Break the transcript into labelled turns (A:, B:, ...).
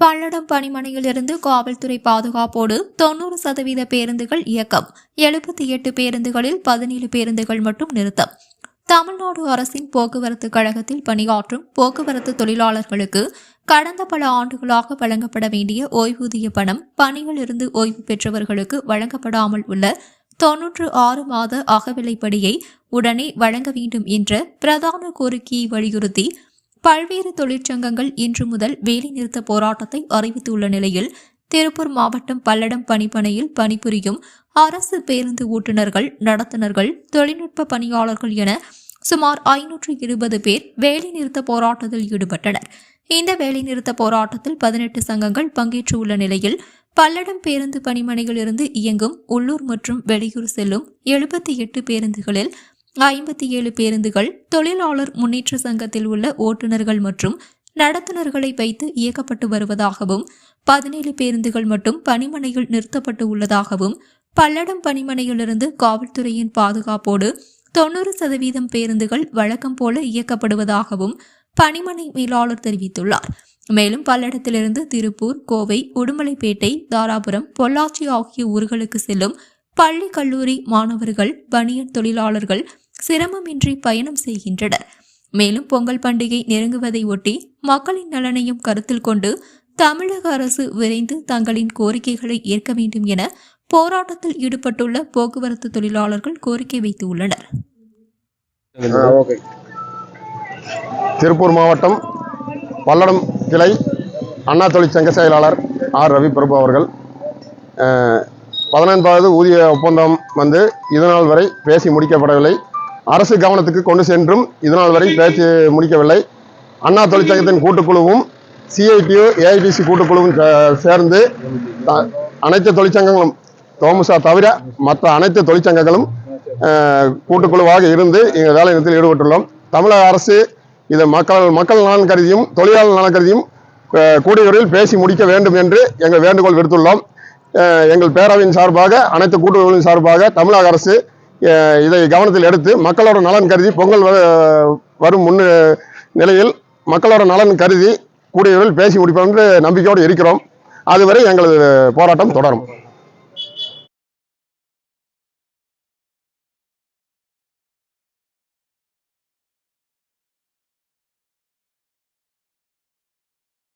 A: பல்லடம் பணிமனையிலிருந்து காவல்துறை பாதுகாப்போடு தொண்ணூறு சதவீத பேருந்துகள் இயக்கம். எழுபத்தி எட்டு பேருந்துகளில் பதினேழு பேருந்துகள் மட்டும் நிறுத்தம். தமிழ்நாடு அரசின் போக்குவரத்து கழகத்தில் பணியாற்றும் போக்குவரத்து தொழிலாளர்களுக்கு கடந்த பல ஆண்டுகளாக வழங்கப்பட வேண்டிய ஓய்வூதிய பணம் பணியிலிருந்து ஓய்வு பெற்றவர்களுக்கு வழங்கப்படாமல் உள்ள தொன்னூற்று ஆறு மாத அகவிலைப்படியை உடனே வழங்க வேண்டும் என்ற பிரதான கோரிக்கையை வலியுறுத்தி பல்வேறு தொழிற்சங்கங்கள் இன்று முதல் வேலைநிறுத்த போராட்டத்தை அறிவித்துள்ள நிலையில் திருப்பூர் மாவட்டம் பல்லடம் பணிப்பனையில் பணிபுரியும் அரசு பேருந்து ஓட்டுநர்கள் நடத்துனர்கள் தொழில்நுட்ப பணியாளர்கள் என சுமார் ஐநூற்று இருபது பேர் வேலைநிறுத்த போராட்டத்தில் ஈடுபட்டனர். இந்த வேலைநிறுத்த போராட்டத்தில் பதினெட்டு சங்கங்கள் பங்கேற்றுள்ள நிலையில் பல்லடம் பேருந்து பணிமனையிலிருந்து இயங்கும் உள்ளூர் மற்றும் வெளியூர் செல்லும் எழுபத்தி எட்டு பேருந்துகளில் ஐம்பத்தி ஏழு பேருந்துகள் தொழிலாளர் முன்னேற்ற சங்கத்தில் உள்ள ஓட்டுநர்கள் மற்றும் நடத்துனர்களை வைத்து இயக்கப்பட்டு வருவதாகவும் பதினேழு பேருந்துகள் மட்டும் பணிமனையில் நிறுத்தப்பட்டு உள்ளதாகவும் பல்லடம் பணிமனையிலிருந்து காவல்துறையின் பாதுகாப்போடு தொண்ணூறு சதவீதம் பேருந்துகள் வழக்கம் போல இயக்கப்படுவதாகவும் பணிமனை மேலாளர் தெரிவித்துள்ளார். மேலும் பல்லடத்திலிருந்து திருப்பூர் கோவை உடுமலைப்பேட்டை தாராபுரம் பொள்ளாச்சி ஆகிய ஊர்களுக்கு செல்லும் பள்ளி கல்லூரி மாணவர்கள் பனியன் தொழிலாளர்கள் சிரமமின்றி பயணம் செய்கின்றனர். மேலும் பொங்கல் பண்டிகை நெருங்குவதை ஒட்டி மக்களின் நலனையும் கருத்தில் கொண்டு தமிழக அரசு விரைந்து தங்களின் கோரிக்கைகளை ஏற்க வேண்டும் என போராட்டத்தில் ஈடுபட்டுள்ள போக்குவரத்து தொழிலாளர்கள் கோரிக்கை வைத்துள்ளனர்.
B: திருப்பூர் மாவட்டம் பல்லடம் கிளை அண்ணா தொழிற்சங்க செயலாளர் ஆர். ரவி பிரபு அவர்கள் அஹ், பதினைந்தாவது ஊதிய ஒப்பந்தம் வந்து இதனால் வரை பேசி முடிக்கப்படவில்லை. அரசு கவனத்துக்கு கொண்டு சென்றும் இதனால் வரை பேசி முடிக்கவில்லை. அண்ணா தொழிற்சங்கத்தின் கூட்டுக்குழுவும் சிஐடியு ஏஐடிசி கூட்டுக்குழுவும் சே- சேர்ந்து அனைத்து தொழிற்சங்கங்களும் தோமுசா தவிர மற்ற அனைத்து தொழிற்சங்கங்களும் கூட்டுக்குழுவாக இருந்து இங்கே வேலை நிறுத்தத்தில் ஈடுபட்டுள்ளோம். தமிழக அரசு இதை மக்கள் மக்கள் நலன் கருதியும் தொழிலாளர் நலன் கருதியும் கூடிய விரைவில் பேசி முடிக்க வேண்டும் என்று எங்கள் வேண்டுகோள் விடுத்துள்ளோம். எங்கள் பேரவையின் சார்பாக அனைத்து கூட்டுறவுகளின் சார்பாக தமிழக அரசு இதை கவனத்தில் எடுத்து மக்களோட நலன் கருதி பொங்கல் வ- வரும் முன் நிலையில் மக்களோட நலன் கருதி கூடிய பேசி முடிப்போம் என்று நம்பிக்கையோடு இருக்கிறோம். அதுவரை எங்களது போராட்டம் தொடரும்.